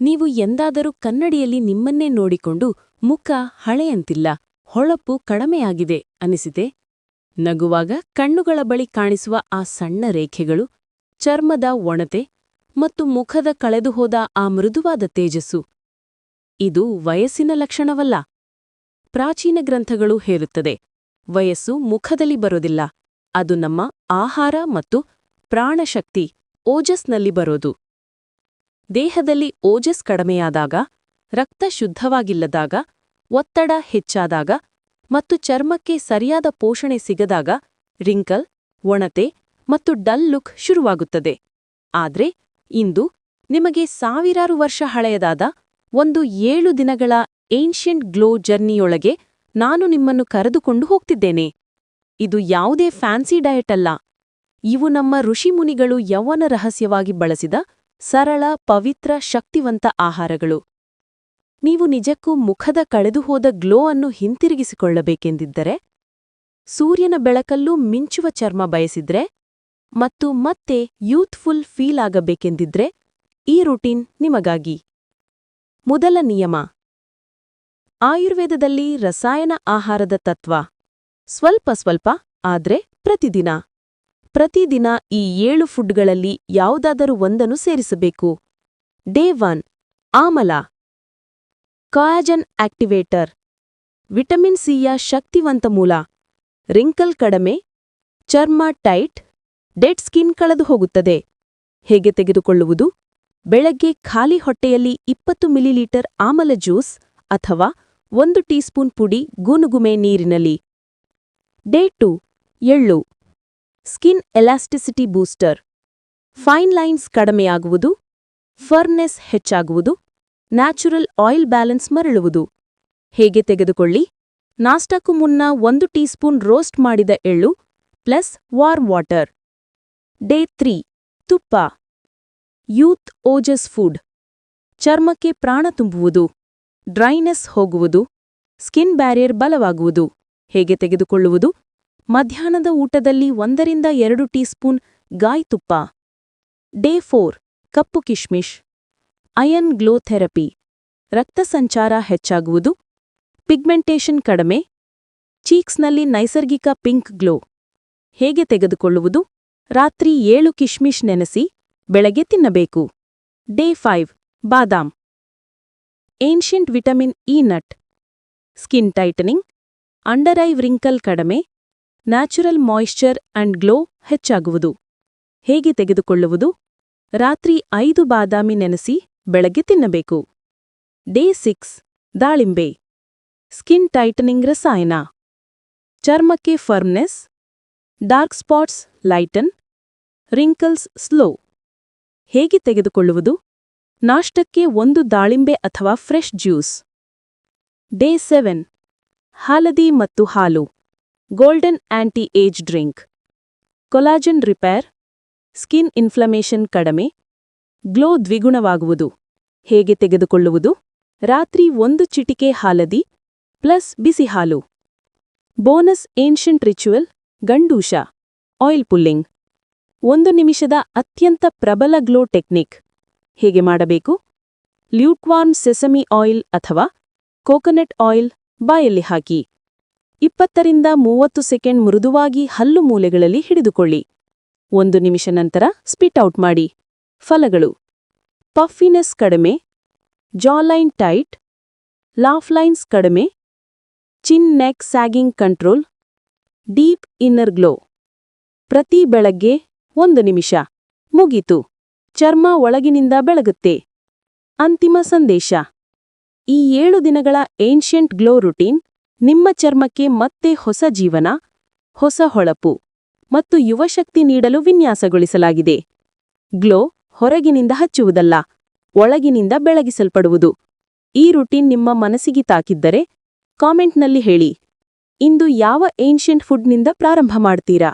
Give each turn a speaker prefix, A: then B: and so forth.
A: ನೀವು ಎಂದಾದರೂ ಕನ್ನಡಿಯಲ್ಲಿ ನಿಮ್ಮನ್ನೇ ನೋಡಿಕೊಂಡು ಮುಖ ಹಳೆಯಂತಿಲ್ಲ, ಹೊಳಪು ಕಡಮೆಯಾಗಿದೆ ಅನಿಸಿದೆ ನಗುವಾಗ ಕಣ್ಣುಗಳ ಬಳಿ ಕಾಣಿಸುವ ಆ ಸಣ್ಣ ರೇಖೆಗಳು, ಚರ್ಮದ ಒಣತೆ ಮತ್ತು ಮುಖದ ಕಳೆದುಹೋದ ಆ ಮೃದುವಾದ ತೇಜಸ್ಸು. ಇದು ವಯಸ್ಸಿನ ಲಕ್ಷಣವಲ್ಲ. ಪ್ರಾಚೀನ ಗ್ರಂಥಗಳು ಹೇರುತ್ತದೆ, ವಯಸ್ಸು ಮುಖದಲ್ಲಿ ಬರೋದಿಲ್ಲ, ಅದು ನಮ್ಮ ಆಹಾರ ಮತ್ತು ಪ್ರಾಣಶಕ್ತಿ ಓಜಸ್ನಲ್ಲಿ ಬರೋದು. ದೇಹದಲ್ಲಿ ಓಜಸ್ ಕಡಿಮೆಯಾದಾಗ, ರಕ್ತ ಶುದ್ಧವಾಗಿಲ್ಲದಾಗ, ಒತ್ತಡ ಹೆಚ್ಚಾದಾಗ ಮತ್ತು ಚರ್ಮಕ್ಕೆ ಸರಿಯಾದ ಪೋಷಣೆ ಸಿಗದಾಗ ರಿಂಕಲ್, ಒಣತೆ ಮತ್ತು ಡಲ್ ಲುಕ್ ಶುರುವಾಗುತ್ತದೆ. ಆದ್ರೆ, ಇಂದು ನಿಮಗೆ ಸಾವಿರಾರು ವರ್ಷ ಹಳೆಯದಾದ ಒಂದು ಏಳು ದಿನಗಳ ಏನ್ಷಿಯಂಟ್ ಗ್ಲೋ ಜರ್ನಿಯೊಳಗೆ ನಾನು ನಿಮ್ಮನ್ನು ಕರೆದುಕೊಂಡು ಹೋಗ್ತಿದ್ದೇನೆ. ಇದು ಯಾವುದೇ ಫ್ಯಾನ್ಸಿ ಡಯಟ್ ಅಲ್ಲ. ಇವು ನಮ್ಮ ಋಷಿಮುನಿಗಳು ಯೌವನ ರಹಸ್ಯವಾಗಿ ಬಳಸಿದ ಸರಳ, ಪವಿತ್ರ, ಶಕ್ತಿವಂತ ಆಹಾರಗಳು. ನೀವು ನಿಜಕ್ಕೂ ಮುಖದ ಕಳೆದುಹೋದ ಗ್ಲೋ ಅನ್ನು ಹಿಂತಿರುಗಿಸಿಕೊಳ್ಳಬೇಕೆಂದಿದ್ದರೆ, ಸೂರ್ಯನ ಬೆಳಕಲ್ಲೂ ಮಿಂಚುವ ಚರ್ಮ ಬಯಸಿದ್ರೆ ಮತ್ತು ಮತ್ತೆ ಯೂತ್ಫುಲ್ ಫೀಲ್ ಆಗಬೇಕೆಂದಿದ್ರೆ ಈ ರುಟೀನ್ ನಿಮಗಾಗಿ. ಮೊದಲ ನಿಯಮ. ಆಯುರ್ವೇದದಲ್ಲಿ ರಸಾಯನ ಆಹಾರದ ತತ್ವ. ಸ್ವಲ್ಪ ಸ್ವಲ್ಪ, ಆದ್ರೆ ಪ್ರತಿದಿನ. ಪ್ರತಿದಿನ ಈ ಏಳು ಫುಡ್ಗಳಲ್ಲಿ ಯಾವುದಾದರೂ ಒಂದನ್ನು ಸೇರಿಸಬೇಕು. Day one, ಆಮಲ. Collagen activator. Vitamin ಸಿಯ ಶಕ್ತಿವಂತ ಮೂಲ. ರಿಂಕಲ್ ಕಡಿಮೆ. ಚರ್ಮ ಟೈಟ್. ಡೆಡ್ ಸ್ಕಿನ್ ಕಳೆದು ಹೋಗುತ್ತದೆ. ಹೇಗೆ ತೆಗೆದುಕೊಳ್ಳುವುದು? ಬೆಳಗ್ಗೆ ಖಾಲಿ ಹೊಟ್ಟೆಯಲ್ಲಿ ಇಪ್ಪತ್ತು ಮಿಲಿಲೀಟರ್ ಆಮಲ ಜ್ಯೂಸ್ ಅಥವಾ ಒಂದು ಟೀಸ್ಪೂನ್ ಪುಡಿ ಗುನುಗುಮೆ ನೀರಿನಲ್ಲಿ. ಡೇ ಟು, ಎಳ್ಳು. Skin elasticity booster. Fine lines ಕಡಿಮೆಯಾಗುವುದು. Firmness ಹೆಚ್ಚಾಗುವುದು. ನ್ಯಾಚುರಲ್ ಆಯಿಲ್ ಬ್ಯಾಲೆನ್ಸ್ ಮರಳುವುದು. ಹೇಗೆ ತೆಗೆದುಕೊಳ್ಳಿ? ನಾಷ್ಟಕ್ಕೂ ಮುನ್ನ ಒಂದು ಟೀಸ್ಪೂನ್ ರೋಸ್ಟ್ ಮಾಡಿದ ಎಳ್ಳು plus warm water. Day three. ತುಪ್ಪ. ಯೂತ್ ಓಜಸ್ ಫುಡ್. ಚರ್ಮಕ್ಕೆ ಪ್ರಾಣ ತುಂಬುವುದು. ಡ್ರೈನೆಸ್ ಹೋಗುವುದು. ಸ್ಕಿನ್ ಬ್ಯಾರಿಯರ್ ಬಲವಾಗುವುದು. ಹೇಗೆ ತೆಗೆದುಕೊಳ್ಳುವುದು? ಮಧ್ಯಾಹ್ನದ ಊಟದಲ್ಲಿ ಒಂದರಿಂದ ಎರಡು ಟೀಸ್ಪೂನ್ ಗಾಯ್ ತುಪ್ಪ. ಡೇ ಫೋರ್, ಕಪ್ಪು ಕಿಶ್ಮಿಶ್. Iron glow therapy. ರಕ್ತ ಸಂಚಾರ ಹೆಚ್ಚಾಗುವುದು. ಪಿಗ್ಮೆಂಟೇಷನ್ ಕಡಿಮೆ. ಚೀಕ್ಸ್ನಲ್ಲಿ ನೈಸರ್ಗಿಕ ಪಿಂಕ್ ಗ್ಲೋ. ಹೇಗೆ ತೆಗೆದುಕೊಳ್ಳುವುದು? ರಾತ್ರಿ ಏಳು ಕಿಶ್ಮಿಶ್ ನೆನೆಸಿ, ಬೆಳಗ್ಗೆ ತಿನ್ನಬೇಕು. ಡೇ ಫೈವ್, ಬಾದಾಮ್. Ancient vitamin E nut. Skin tightening. Under eye wrinkle ಕಡಿಮೆ. ನ್ಯಾಚುರಲ್ ಮಾಯಿಶ್ಚರ್ ಅಂಡ್ ಗ್ಲೋ ಹೆಚ್ಚಾಗುವುದು. ಹೇಗೆ ತೆಗೆದುಕೊಳ್ಳುವುದು? ರಾತ್ರಿ ಐದು ಬಾದಾಮಿ ನೆನೆಸಿ ಬೆಳಗ್ಗೆ ತಿನ್ನಬೇಕು. ಡೇ ಸಿಕ್ಸ್, ದಾಳಿಂಬೆ. ಸ್ಕಿನ್ ಟೈಟನಿಂಗ್ ರಸಾಯನ. ಚರ್ಮಕ್ಕೆ firmness. Dark spots lighten. Wrinkles slow. ಹೇಗೆ ತೆಗೆದುಕೊಳ್ಳುವುದು? ನಾಷ್ಟಕ್ಕೆ ಒಂದು ದಾಳಿಂಬೆ ಅಥವಾ ಫ್ರೆಶ್ ಜ್ಯೂಸ್. ಡೇ ಸೆವೆನ್, ಹಳದಿ ಮತ್ತು ಹಾಲು. Golden anti age drink collagen repair skin inflammation ಕಡಿಮೆ. ಗ್ಲೋ ದ್ವಿಗುಣವಾಗುವುದು. ಹೇಗೆ ತೆಗೆದುಕೊಳ್ಳುವುದು? ರಾತ್ರಿ ಒಂದು ಚಿಟಿಕೆ ಹಾಲದಿ ಪ್ಲಸ್ ಬಿಸಿ ಹಾಲು. ಬೋನಸ್ ಏನ್ಷಂಟ್ ರಿಚುವಲ್ ಗಂಡೂಷ. ಆಯಿಲ್ ಪುಲ್ಲಿಂಗ್ ಒಂದು ನಿಮಿಷದ ಅತ್ಯಂತ ಪ್ರಬಲ ಗ್ಲೋ ಟೆಕ್ನಿಕ್ ಹೇಗೆ ಮಾಡಬೇಕು? ಲ್ಯೂಟ್ವಾರ್ಮ್ ಸೆಸಮಿ ಆಯಿಲ್ ಅಥವಾ ಕೋಕೋನಟ್ ಆಯಿಲ್ ಬಾಯಲ್ಲಿ ಹಾಕಿ. ಇಪ್ಪತ್ತರಿಂದ ಮೂವತ್ತು ಸೆಕೆಂಡ್ ಮೃದುವಾಗಿ ಹಲ್ಲು ಮೂಲೆಗಳಲ್ಲಿ ಹಿಡಿದುಕೊಳ್ಳಿ. ಒಂದು ನಿಮಿಷ ನಂತರ ಸ್ಪಿಟ್ ಔಟ್ ಮಾಡಿ. ಫಲಗಳು. ಪಫಿನೆಸ್ ಕಡಿಮೆ. ಜಾಲೈನ್ ಟೈಟ್. ಲಾಫ್ಲೈನ್ಸ್ ಕಡಿಮೆ. Chin neck sagging control. Deep inner glow. ಪ್ರತಿ ಬೆಳಗ್ಗೆ ಒಂದು ನಿಮಿಷ. ಮುಗೀತು. ಚರ್ಮ ಒಳಗಿನಿಂದ ಬೆಳಗುತ್ತೆ. ಅಂತಿಮ ಸಂದೇಶ. ಈ ಏಳು ದಿನಗಳ ಏನ್ಷಿಯಂಟ್ ಗ್ಲೋ ರುಟೀನ್ ನಿಮ್ಮ ಚರ್ಮಕ್ಕೆ ಮತ್ತೆ ಹೊಸ ಜೀವನ, ಹೊಸ ಹೊಳಪು ಮತ್ತು ಯುವಶಕ್ತಿ ನೀಡಲು ವಿನ್ಯಾಸಗೊಳಿಸಲಾಗಿದೆ. ಗ್ಲೋ ಹೊರಗಿನಿಂದ ಹಚ್ಚುವುದಲ್ಲ, ಒಳಗಿನಿಂದ ಬೆಳಗಿಸಲ್ಪಡುವುದು. ಈ ರುಟೀನ್ ನಿಮ್ಮ ಮನಸ್ಸಿಗೆ ತಾಕಿದ್ದರೆ ಕಾಮೆಂಟ್ನಲ್ಲಿ ಹೇಳಿ. ಇಂದು ಯಾವ ಏನ್ಷಿಯಂಟ್ ಫುಡ್ನಿಂದ ಪ್ರಾರಂಭ ಮಾಡ್ತೀರಾ?